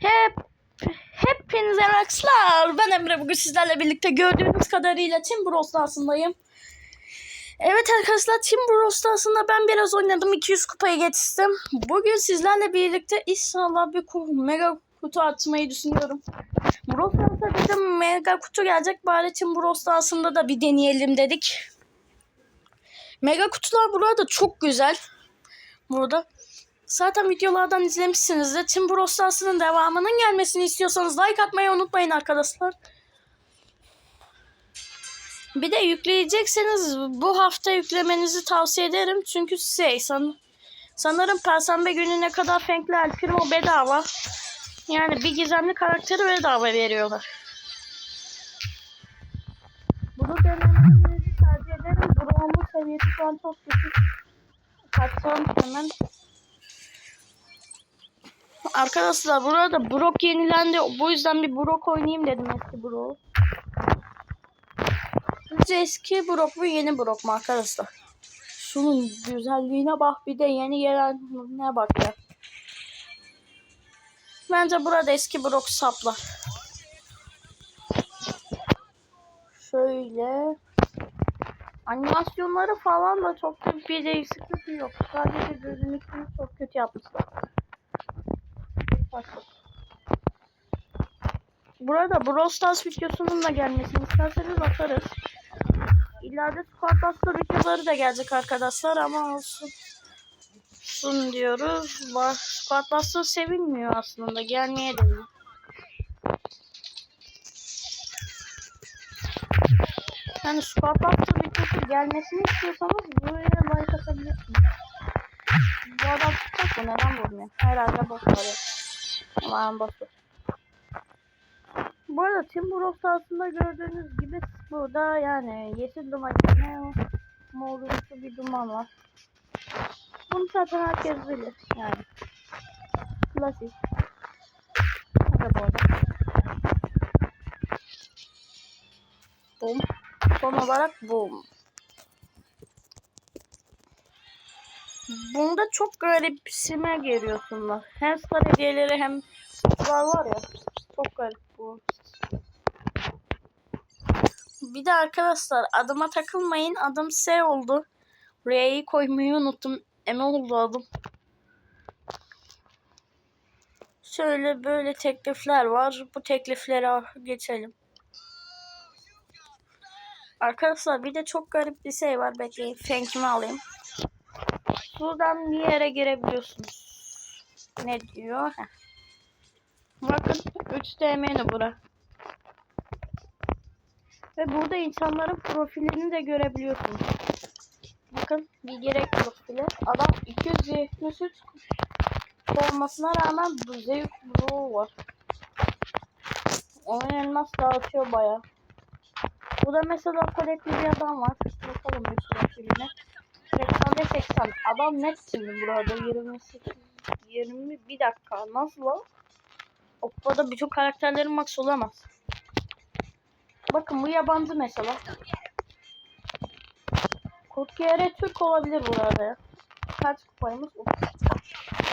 Hep hepinize merhabalar. Ben Emre. Bugün sizlerle birlikte gördüğünüz kadarıyla Team Brawl Stars'ındayım. Evet arkadaşlar Team Brawl Stars'ında ben biraz oynadım. 200 kupayı geçtim. Bugün sizlerle birlikte inşallah bir mega kutu açmayı düşünüyorum. Stars'ta dedim mega kutu gelecek. Bari Team Brawl Stars'ında da bir deneyelim dedik. Mega kutular burada çok güzel. Burada. Zaten videolardan izlemişsinizdir. Team Brawl Stars'ın devamının gelmesini istiyorsanız like atmayı unutmayın arkadaşlar. Bir de yükleyecekseniz bu hafta yüklemenizi tavsiye ederim. Çünkü şey san sanırım Perşembe gününe kadar Frank'le El Primo bedava. Yani bir gizemli karakteri bedava veriyorlar. Bunu denemenizi tercih ederim. Bro'nun seviyesi şu an çok düşük. Kaçsam hemen. Arkadaşlar burada Brock yenilendi. Bu yüzden bir Brock oynayayım dedim eski Brock. Sizce eski Brock mu yeni Brock mu arkadaşlar? Şunun güzelliğine bak bir de yeni gelen ne bak ya. Bence burada eski Brock saplar. Şöyle. Animasyonları falan da çok büyük bir değişiklik yok. Sadece görünüşünü çok kötü yapmışlar. Burada Brawl Stars videosunun da gelmesini isterseniz atarız. İleride Buster videoları da gelecek arkadaşlar ama olsun. Olsun diyoruz. Buster sevilmiyor aslında. Gelmeye deniyor. Yani Buster videosu gelmesini istiyorsanız buraya like atabilirsiniz. Bu adam tutacak mı? Neden vurmuyor? Herhalde boş var. Aman boş. Bu arada Team Brawl Stars'ında gördüğünüz gibi burada yani yeşil duman içine morumsu bir duman var. Bunu zaten herkes bilir yani. Klasik. Hadi bu arada. Bum. Son olarak bum. Bunda çok garipsime geliyorsunlar. Hem star hediyeleri hem var var ya. Çok garip bu. Bir de arkadaşlar adıma takılmayın. Adım S oldu. R'yi koymayı unuttum. M oldu adım. Şöyle böyle teklifler var. Bu tekliflere geçelim. Arkadaşlar bir de çok garip bir şey var. Bekleyin. Fenkimi alayım. Buradan bir yere girebiliyorsunuz. Ne diyor? Heh. Bakın 3 TM'ni bura. Ve burada insanların profilini de görebiliyorsunuz. Bakın bir gerek profili. Adam 273 olmasına rağmen zevk bro var. Onun elmas dağıtıyor baya. Bu da mesela kolektif bir adam var. Bakalım bir profiline. 80 ve 80. Adam net şimdi burada 28 20 bir dakika nasıl o? Oppo'da bütün karakterlerin max olamaz. Bakın bu yabancı mesela. Kurtiyere Türk olabilir burada ya. Kaç kupayımız? 30.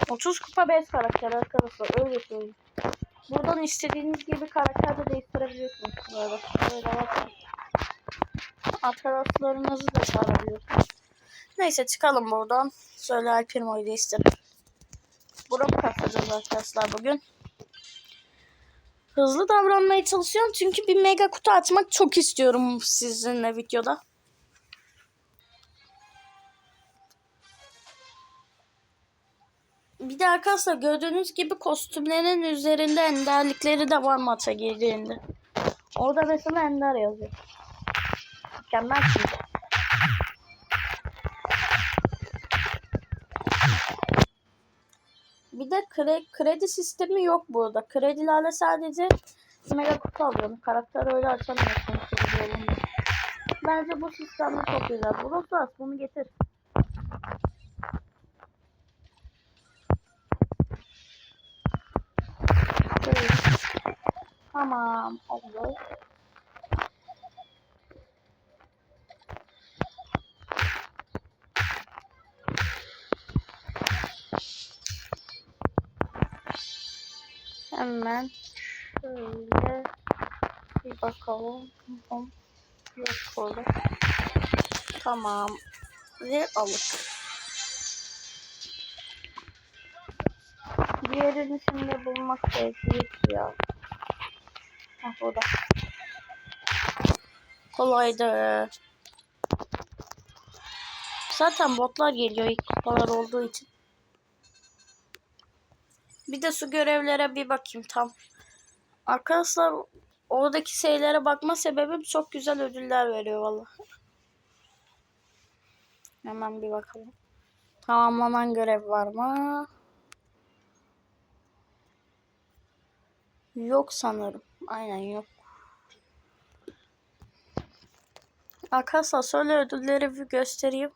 30 kupa 5 karakter arkadaşlar öyle söyleyeyim. Buradan istediğiniz gibi karakter de değiştirebiliyorsunuz arada. Böyle bakın. Arkadaşlarınızı da çağırabiliyorsunuz. Neyse çıkalım buradan. Şöyle Alpirmo'yu değiştirelim. Burak kasacağız arkadaşlar bugün. Hızlı davranmaya çalışıyorum çünkü bir mega kutu açmak çok istiyorum sizinle videoda. Bir de arkadaşlar gördüğünüz gibi kostümlerin üzerinde enderlikleri de var maça girdiğinde. Orada mesela ender yazıyor. Mükemmel çünkü. Kre, kredi sistemi yok burada. Kredilerle sadece mega kutu alıyorsun. Karakter öyle açamıyorsun. Bence bu sistem de çok güzel. Burası bunu getir. Tamam oldu. Hemen şöyle bir bakalım. Yok burada. Tamam. Ve alık. Diğerini şimdi bulmak gerekiyor ya. Ah burada. Kolaydı. Zaten botlar geliyor ilk kupalar olduğu için. Bir de su görevlere bir bakayım tam. Arkadaşlar oradaki şeylere bakma sebebim çok güzel ödüller veriyor vallahi. Hemen bir bakalım. Tamamlanan görev var mı? Yok sanırım. Aynen yok. Arkadaşlar şöyle ödülleri bir göstereyim.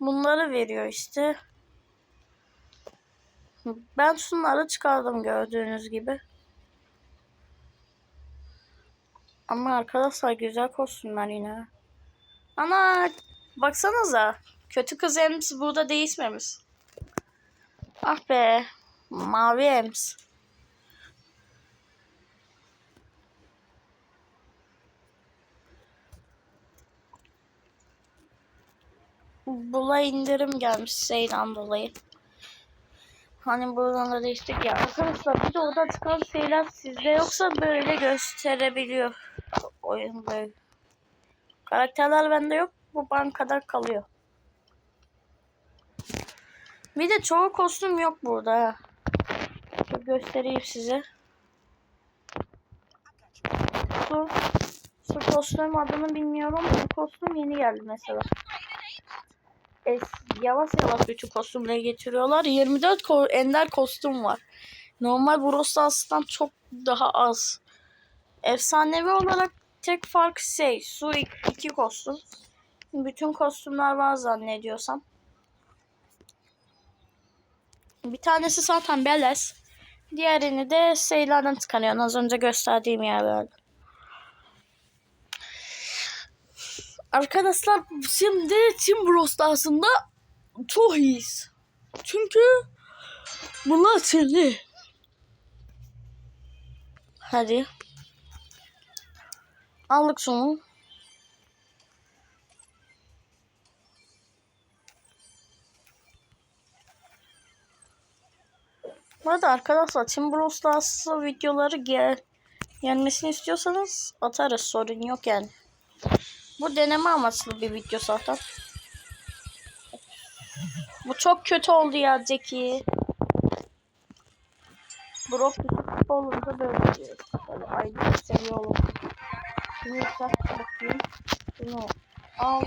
Bunları veriyor işte. Ben şunları çıkardım gördüğünüz gibi. Ama arkadaşlar güzel kostümler yine. Ana baksanıza. Kötü kız Ems burada değişmemiş. Ah be. Mavi Ems. Bula indirim gelmiş şeyden dolayı. Hani buradan da değiştik ya. Arkadaşlar bir de orada çıkan şeyler sizde yoksa böyle gösterebiliyor. Oyun böyle. Karakterler bende yok. Bu bankada kalıyor. Bir de çoğu kostüm yok burada. Şöyle göstereyim size. Su, su kostüm adını bilmiyorum. Bu kostüm yeni geldi mesela. Es, yavaş yavaş bütün kostümleri getiriyorlar. 24 ko ender kostüm var. Normal Brawl Stars'tan çok daha az. Efsanevi olarak tek fark şey su ik- iki kostüm. Bütün kostümler var zannediyorsam. Bir tanesi zaten Beles. Diğerini de şeylerden tıkanıyor. Az önce gösterdiğim yerlerde. Arkadaşlar şimdi Team Bros aslında çok iyiyiz. Çünkü bunlar sirli. Hadi. Aldık şunu. Bu arkadaşlar Team Brawl Stars'ı videoları gel gelmesini istiyorsanız atarız sorun yok yani. Bu deneme amaçlı bir video zaten. Bu çok kötü oldu ya Jackie. Brock düşük olunca böyle oluyor. Böyle ayrı seviye olur. Şunu yükselt bakayım. Şunu al.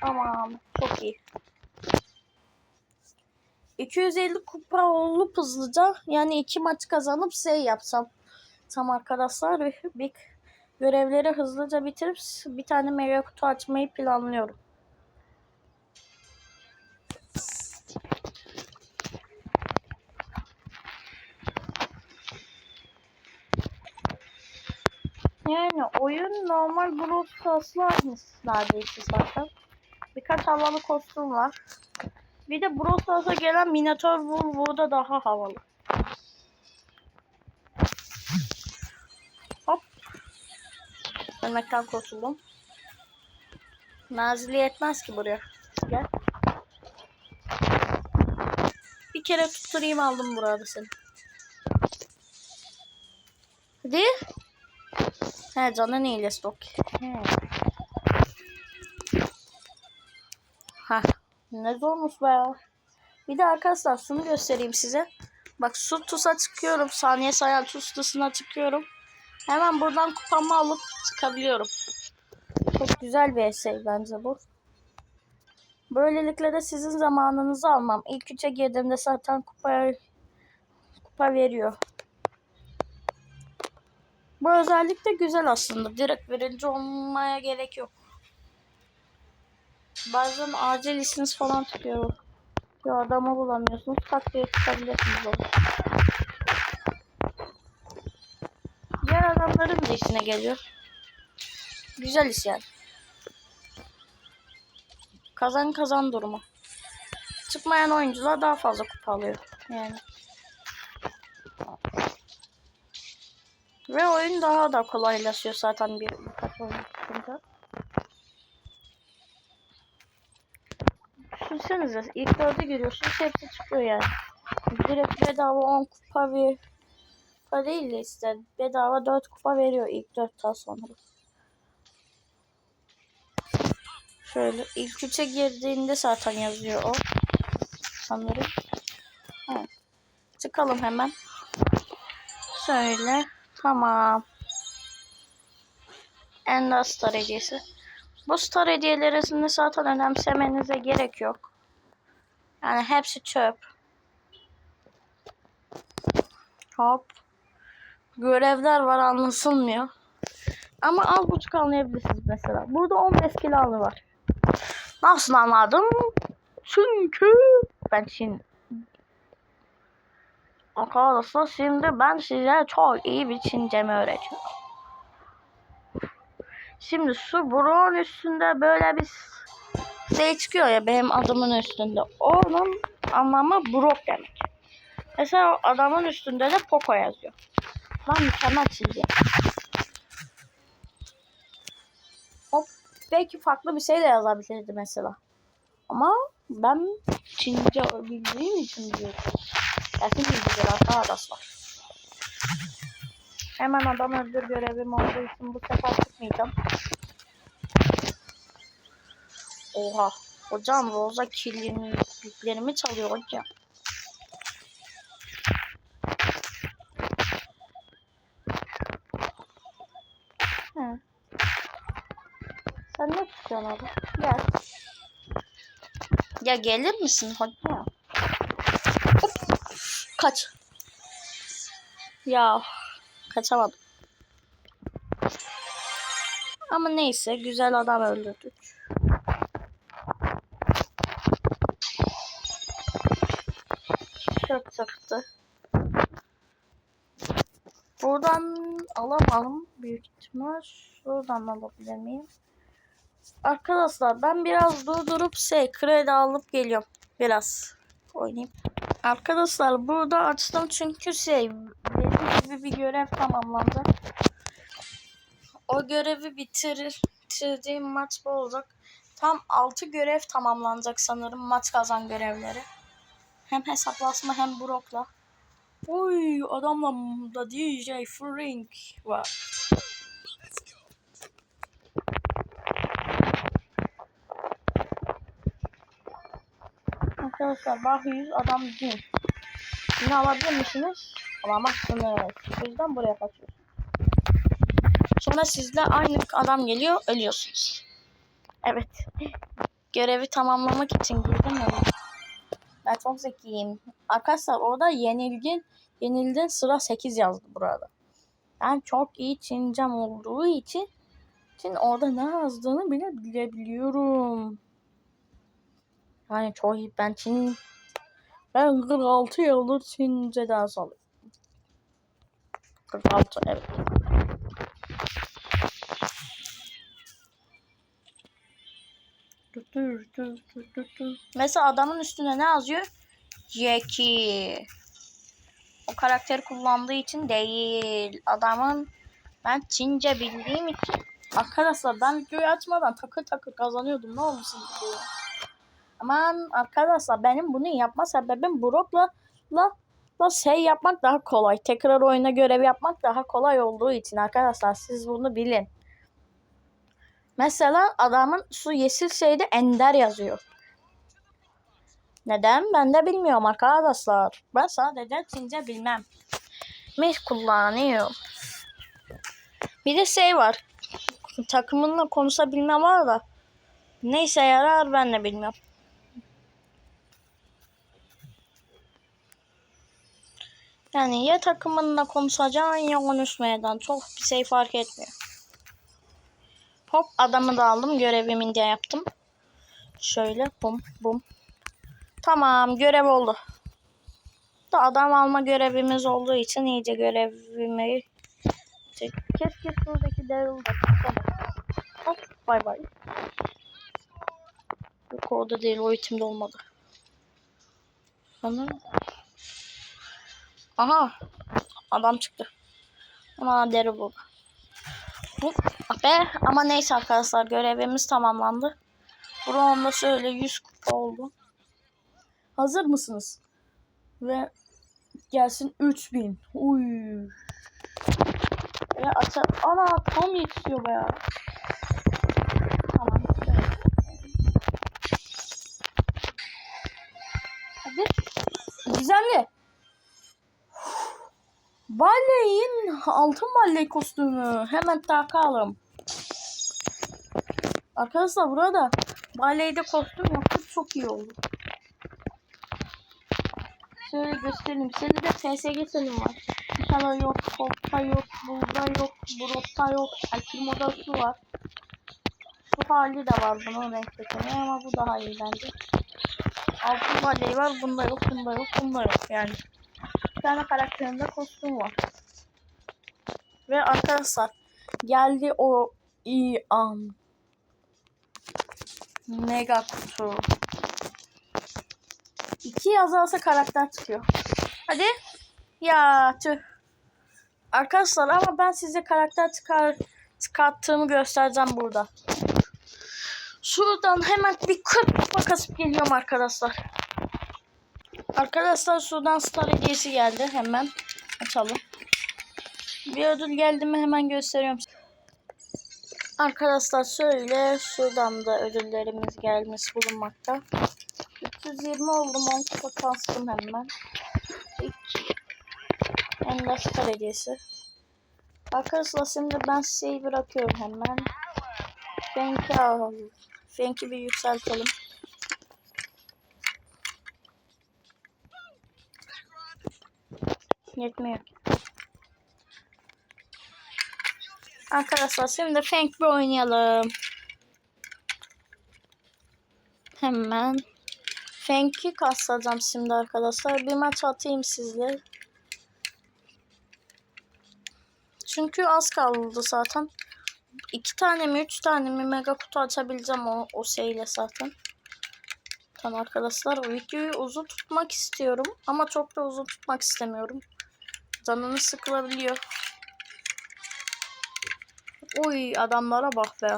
Tamam. Çok iyi. 250 kupa olup hızlıca yani iki maç kazanıp şey yapsam. Tam arkadaşlar bir görevleri hızlıca bitirip bir tane meyve kutu açmayı planlıyorum. Yani oyun normal Brawl Stars'la aynısı neredeyse zaten. Birkaç havalı kostüm var. Bir de Brawl Stars'a gelen Minotaur Bull burada daha havalı. Ölmekten kurtuldum. Nazili yetmez ki buraya. Gel. Bir kere tutturayım aldım burada seni. Hadi. He canın okey. He. Ha. Ne zormuş be ya. Bir de arkadaşlar şunu göstereyim size. Bak su tusa çıkıyorum. Saniye sayan tuz tusuna çıkıyorum. Hemen buradan kupamı alıp çıkabiliyorum. Çok güzel bir şey bence bu. Böylelikle de sizin zamanınızı almam. İlk üçe girdiğimde zaten kupa, kupa veriyor. Bu özellik de güzel aslında. Direkt birinci olmaya gerek yok. Bazen acil işiniz falan çıkıyor. Bir adamı bulamıyorsunuz. Tak diye çıkabilirsiniz orada. Adamların da işine geliyor. Güzel iş yani. Kazan kazan durumu. Çıkmayan oyuncular daha fazla kupa alıyor. Yani. Ve oyun daha da kolaylaşıyor zaten bir çıkınca. Düşünsenize ilk dörde giriyorsunuz hepsi çıkıyor yani. Direkt bedava 10 kupa bir kupa değil de işte bedava 4 kupa veriyor ilk 4'ten sonra. Şöyle ilk 3'e girdiğinde zaten yazıyor o. Sanırım. Evet. Çıkalım hemen. Şöyle. Tamam. Ender Star hediyesi. Bu star hediyelerini zaten önemsemenize gerek yok. Yani hepsi çöp. Hop. Görevler var anlaşılmıyor. Ama az buçuk anlayabilirsiniz mesela. Burada 15 kilo alı var. Nasıl anladım? Çünkü ben şimdi Arkadaşlar şimdi ben size çok iyi bir Çincemi öğretiyorum. Şimdi şu buronun üstünde böyle bir şey çıkıyor ya benim adımın üstünde. Onun anlamı brok demek. Mesela adamın üstünde de Poco yazıyor. Lan mükemmel çizgi. Hop belki farklı bir şey de yazabilirdi mesela. Ama ben Çince bildiğim için diyorum. Kesin bilgiler arkadaşlar. Hemen adam öldür görevim olduğu için bu sefer çıkmayacağım. Oha. Hocam Rosa kilitlerimi çalıyor hocam. Hı. Sen ne tutuyorsun abi? Gel. Ya gelir misin hocam? Hop. Kaç. Ya kaçamadım. Ama neyse güzel adam öldürdük. Çok çıktı. Buradan alamam büyük ihtimal. Şuradan alabilir miyim? Arkadaşlar ben biraz durdurup şey kredi alıp geliyorum. Biraz oynayayım. Arkadaşlar burada açtım çünkü şey dediğim gibi bir görev tamamlandı. O görevi bitirir, bitirdiğim maç bu olacak. Tam 6 görev tamamlanacak sanırım maç kazan görevleri. Hem hesaplaşma hem Brock'la. Oy adamla da DJ Frank var. Arkadaşlar bah 100 adam din. Yine alabilir misiniz? Alamazsınız. O yüzden buraya kaçıyorsunuz. Sonra sizle aynı adam geliyor ölüyorsunuz. Evet. Görevi tamamlamak için girdim mi? Ben çok zekiyim. Arkadaşlar orada yenilgin yenildin sıra 8 yazdı burada. Ben çok iyi Çincem olduğu için için orada ne yazdığını bile bilebiliyorum. Yani çok iyi. Ben Çin ben 46 yıldır Çince ders alıyorum. 46 evet. Mesela adamın üstüne ne yazıyor? Jackie. O karakteri kullandığı için değil. Adamın ben Çince bildiğim için Arkadaşlar ben videoyu açmadan takır takır kazanıyordum. Ne oldu bu? Aman arkadaşlar benim bunu yapma sebebim Brock'la la, la şey yapmak daha kolay. Tekrar oyuna görev yapmak daha kolay olduğu için arkadaşlar siz bunu bilin. Mesela adamın şu yeşil şeyde Ender yazıyor. Neden? Ben de bilmiyorum arkadaşlar. Ben sadece Çince bilmem. Mi kullanıyor. Bir de şey var. Takımınla konuşabilme var da. Neyse yarar ben de bilmiyorum. Yani ya takımınla konuşacaksın ya konuşmayacaksın. Çok bir şey fark etmiyor. Hop adamı da aldım. Görevimi de yaptım. Şöyle bum bum. Tamam görev oldu. Da adam alma görevimiz olduğu için iyice görevimi keşke şuradaki Daryl da Hop bay bay. Yok orada değil o itimde olmadı. Sanırım. Aha adam çıktı. Ama deri bu. Bu ah be ama neyse arkadaşlar görevimiz tamamlandı. Buramda şöyle 100 kupa oldu. Hazır mısınız? Ve gelsin 3000. Uy. Ve aça ana tam yetişiyor bayağı. Tamam. Hadi. Güzelli. Baley'in altın baley kostümü. Hemen takalım. Arkadaşlar burada baleyde kostüm yaptık çok iyi oldu. Şöyle göstereyim. Size de FSG selim var. İnşallah yok, Kopta yok, Bulda yok, Brotta yok, Akil modası var. Şu hali de var bunun renk seçeneği ama bu daha iyi bence. Altın baley var, bunda yok, bunda yok, bunda yok yani. Tane karakterinde kostüm var. Ve arkadaşlar geldi o iyi an. Mega kutu. İki yazarsa karakter çıkıyor. Hadi. Ya tüh. Arkadaşlar ama ben size karakter çıkar çıkarttığımı göstereceğim burada. Şuradan hemen bir 40 kupa kasıp geliyorum arkadaşlar. Arkadaşlar şuradan star hediyesi geldi. Hemen açalım. Bir ödül geldi mi hemen gösteriyorum. Arkadaşlar şöyle şuradan da ödüllerimiz gelmiş bulunmakta. 320 oldum 10 kupa kastım hemen. İlk en de star hediyesi. Arkadaşlar şimdi ben şeyi bırakıyorum hemen. Fenk'i alalım. Fenk'i bir yükseltelim. Yetmiyor. Arkadaşlar şimdi Fenk bir oynayalım. Hemen Fenk'i kaslayacağım şimdi arkadaşlar. Bir maç atayım sizle. Çünkü az kaldı zaten. İki tane mi üç tane mi mega kutu açabileceğim o, o şeyle zaten. Tamam arkadaşlar videoyu uzun tutmak istiyorum. Ama çok da uzun tutmak istemiyorum. Canını sıkılabiliyor. Oy adamlara bak be.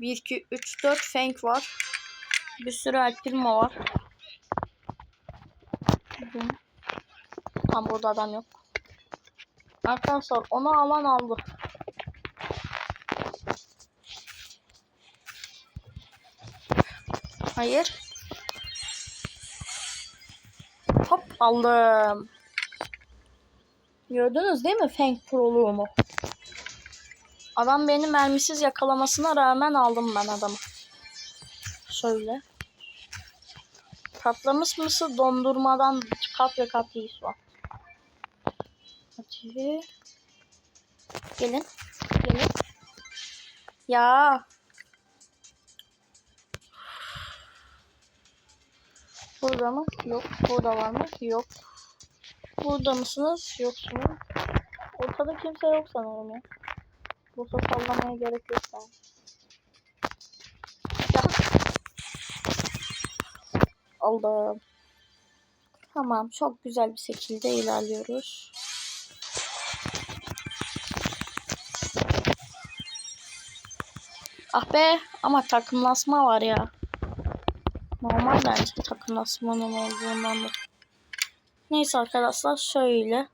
1, 2, 3, 4 Fenk var. Bir sürü Alpirmo var. Tam burada adam yok. Arkadaşlar onu alan aldı. Hayır. Hop aldım. Gördünüz değil mi Fenk Pro'luğumu? Adam beni mermisiz yakalamasına rağmen aldım ben adamı. Şöyle. Patlamış mısır dondurmadan kat ve kat iyi var. Hadi. Gelin. Gelin. Ya. Burada mı? Yok. Burada var mı? Yok. Burada mısınız? Yoksunuz. Ortada kimse yok sanırım ya. Burada sallamaya gerek yok. Ya. Aldım. Tamam. Çok güzel bir şekilde ilerliyoruz. Ah be ama takımlasma var ya. Normal bence takımlasmanın olduğundan da. Neyse arkadaşlar şöyle.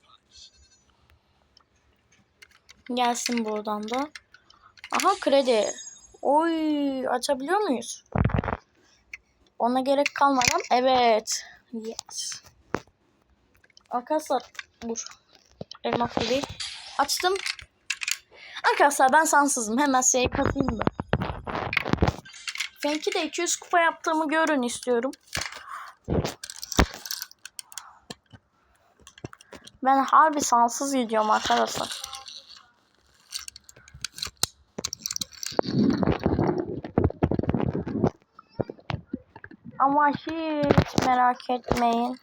Gelsin buradan da. Aha kredi. Oy açabiliyor muyuz? Ona gerek kalmadan evet. Yes. Arkadaşlar dur. Elmas gibi. Açtım. Arkadaşlar ben sansızım. Hemen şey katayım da. Benki de 200 kupa yaptığımı görün istiyorum. Ben harbi sansız gidiyorum arkadaşlar. Ama hiç merak etmeyin.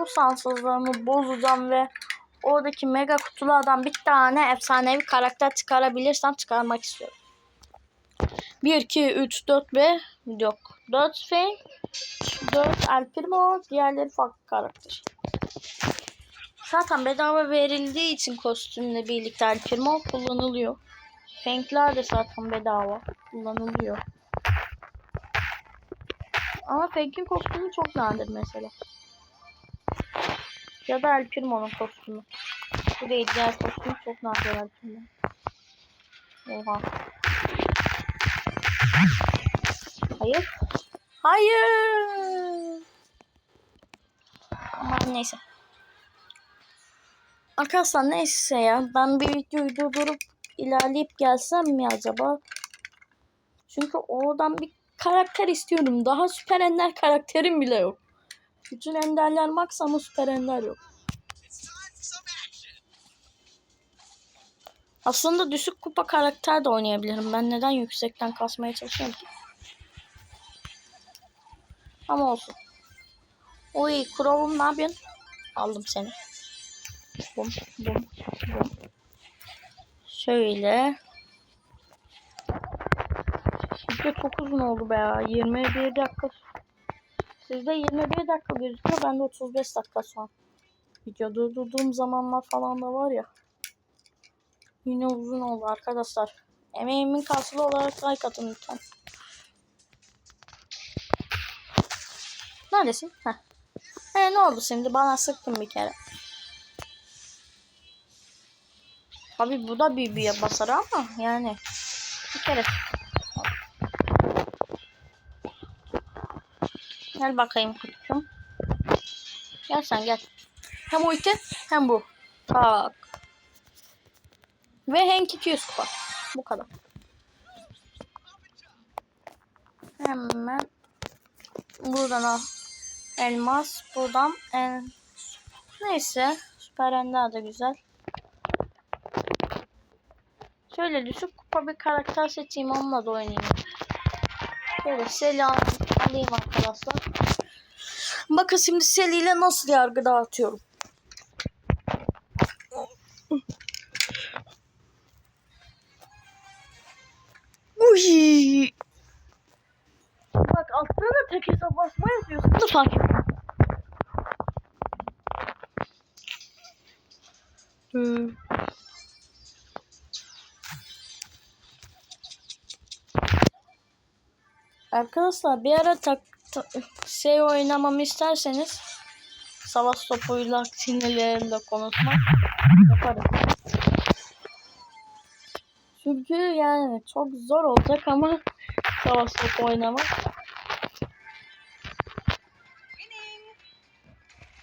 Bu sansızlığımı bozacağım ve oradaki mega kutulardan bir tane efsanevi karakter çıkarabilirsem çıkarmak istiyorum. 1, 2, 3, 4 ve yok. 4 Fang, 4 El diğerleri farklı karakter. Zaten bedava verildiği için kostümle birlikte El Primo kullanılıyor. Fankler de zaten bedava kullanılıyor. Ama Fake'in kostümü çok nadir mesela. Ya da El Primo'nun kostümü. Bu değil diğer kostüm çok nadir El Primo. Oha. Hayır. Hayır. Aman neyse. Arkadaşlar neyse ya. Ben bir videoyu durdurup ilerleyip gelsem mi acaba? Çünkü oradan bir karakter istiyorum. Daha süper ender karakterim bile yok. Bütün enderler max ama süper ender yok. Aslında düşük kupa karakter de oynayabilirim. Ben neden yüksekten kasmaya çalışıyorum ki? Ama olsun. Oy Crow'um ne yapıyorsun? Aldım seni. Bum bum bum. Şöyle. Video çok uzun oldu be ya. 21 dakika. Sizde 21 dakika gözüküyor. Bende 35 dakika şu an. Video durdurduğum zamanlar falan da var ya. Yine uzun oldu arkadaşlar. Emeğimin karşılığı olarak like atın lütfen. Neredesin? Heh. E ne oldu şimdi? Bana sıktın bir kere. Tabi bu da bir basar ama yani bir kere. Gel bakayım kutucum. Gel sen gel. Hem ulti hem bu. Tak. Ve Hank 200 kupa. Bu kadar. Hemen buradan al. Elmas. Buradan en... Neyse. Süper Ender de güzel. Şöyle düşük kupa bir karakter seçeyim onunla da oynayayım. Şöyle selam alayım arkadaşlar. Bakın şimdi Seli ile nasıl yargı dağıtıyorum. Uy. Bak altta da tek hesap basma yazıyorsun. Bunu fark ettim. Hmm. Arkadaşlar bir ara tak, ta- şey oynamamı isterseniz savaş topuyla sinirlerimle konuşmak yaparım. Çünkü yani çok zor olacak ama savaş topu oynamak.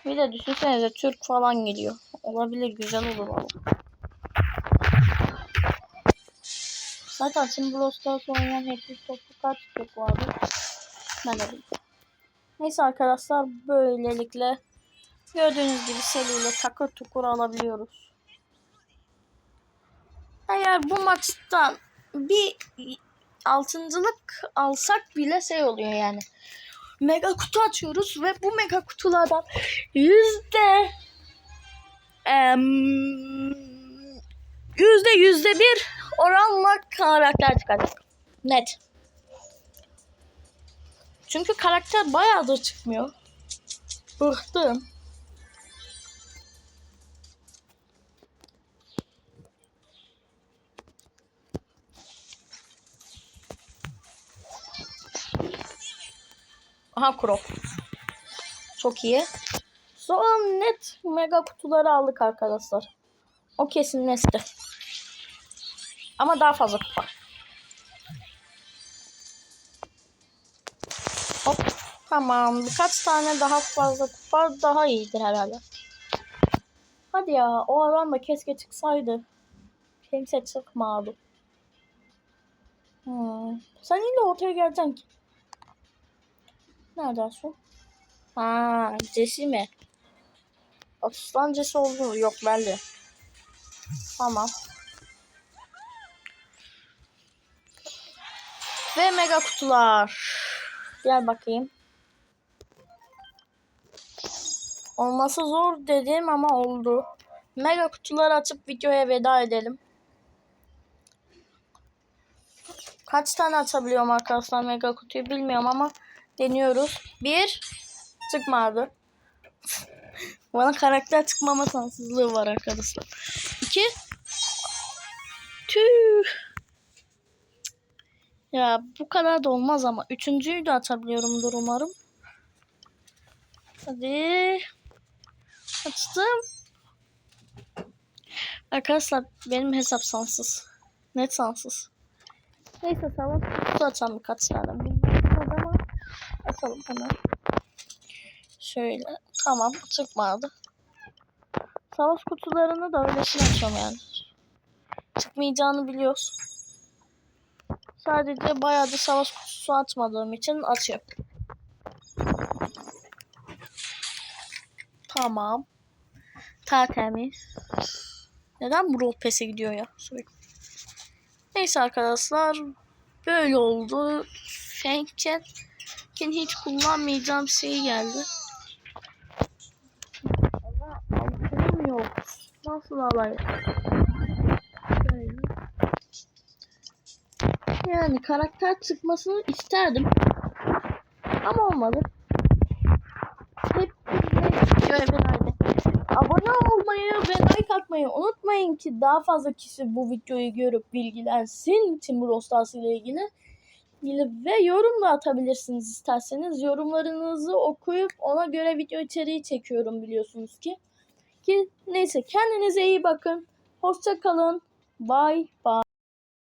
Bir de düşünsenize Türk falan geliyor. Olabilir güzel olur valla. Zaten şimdi Brawl Stars oynayan hepsi toplu kaç Türk vardı. Ben de. Neyse arkadaşlar böylelikle gördüğünüz gibi seriyle takır tukur alabiliyoruz. Eğer bu maçtan bir altıncılık alsak bile şey oluyor yani. Mega kutu açıyoruz ve bu mega kutulardan yüzde yüzde yüzde bir oranla karakter çıkacak. Net. Çünkü karakter bayağıdır çıkmıyor. Bıktım. Aha Kuro. Çok iyi. Son net mega kutuları aldık arkadaşlar. O kesin nesti. Ama daha fazla kupa. Tamam. Birkaç tane daha fazla kupa daha iyidir herhalde. Hadi ya. O adam da keşke çıksaydı. Kimse çıkmadı. Hmm. Sen yine ortaya geleceksin ki. Nerede Asu? Ha, Cesi mi? Aslan Cesi oldu. Yok belli. Tamam. Ve mega kutular. Gel bakayım. Olması zor dedim ama oldu. Mega kutuları açıp videoya veda edelim. Kaç tane açabiliyorum arkadaşlar mega kutuyu bilmiyorum ama deniyoruz. Bir çıkmadı. Bana karakter çıkmama şanssızlığı var arkadaşlar. İki. Tüh. Ya bu kadar da olmaz ama. Üçüncüyü de atabiliyorumdur umarım. Hadi. Açtım. Arkadaşlar benim hesap sansız. Net sansız. Neyse tamam. Kutu açalım birkaç tane. Bilmiyorum ama açalım hemen. Şöyle. Tamam çıkmadı. Savaş kutularını da öylesine açıyorum yani. Çıkmayacağını biliyoruz. Sadece bayağı da savaş kutusu açmadığım için açıyorum. Tamam. Tertemiz. Neden bu rol pese gidiyor ya sürekli? Neyse arkadaşlar. Böyle oldu. Fenken hiç kullanmayacağım şey geldi. Ama yok. Nasıl? Şöyle. Yani karakter çıkmasını isterdim. Ama olmadı. Hepinize görevlerde. Abone olmayı ve like atmayı unutmayın ki daha fazla kişi bu videoyu görüp bilgilensin Timur Ostası ile ilgili. ve yorum da atabilirsiniz isterseniz. Yorumlarınızı okuyup ona göre video içeriği çekiyorum biliyorsunuz ki. Ki neyse kendinize iyi bakın. Hoşça kalın. Bye bye.